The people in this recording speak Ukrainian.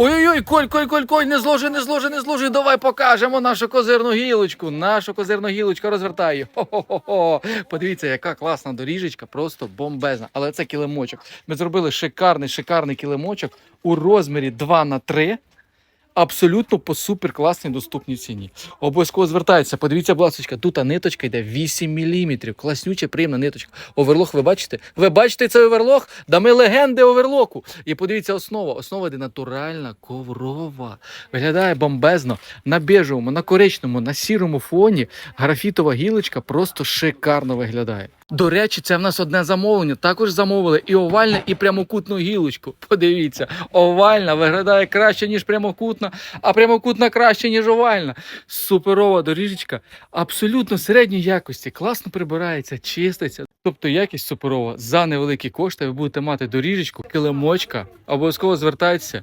Ой-ой-ой, Коль, Коль, Коль, Коль, не зложи, не зложи, не зложи. Давай покажемо нашу козирну гілочку. Нашу козирну гілочку розвертаю. Хо-хо-хо. Подивіться, яка класна доріжечка, просто бомбезна. Але це килимочок. Ми зробили шикарний, шикарний килимочок у розмірі 2 на 3 абсолютно по супер класній доступній ціні. Обов'язково звертайтеся. Подивіться, будь тут ниточка йде 8 мм. Класнюча, приємна ниточка. Оверлох, ви бачите? Ви бачите цей оверлох? Да ми легенди оверлоку. І подивіться, основа. Основа йде натуральна коврова. Виглядає бомбезно. На бежевому, на коричному, на сірому фоні графітова гілочка просто шикарно виглядає. До речі, це в нас одне замовлення. Також замовили і овальне, і прямокутну гілочку. Подивіться, овальна виглядає краще, ніж прямокутна, а прямокутна краще, ніж овальна. Суперова доріжечка, абсолютно середньої якості, класно прибирається, чиститься. Тобто якість суперова. За невеликі кошти ви будете мати доріжечку, килимочка. Обов'язково звертайтеся.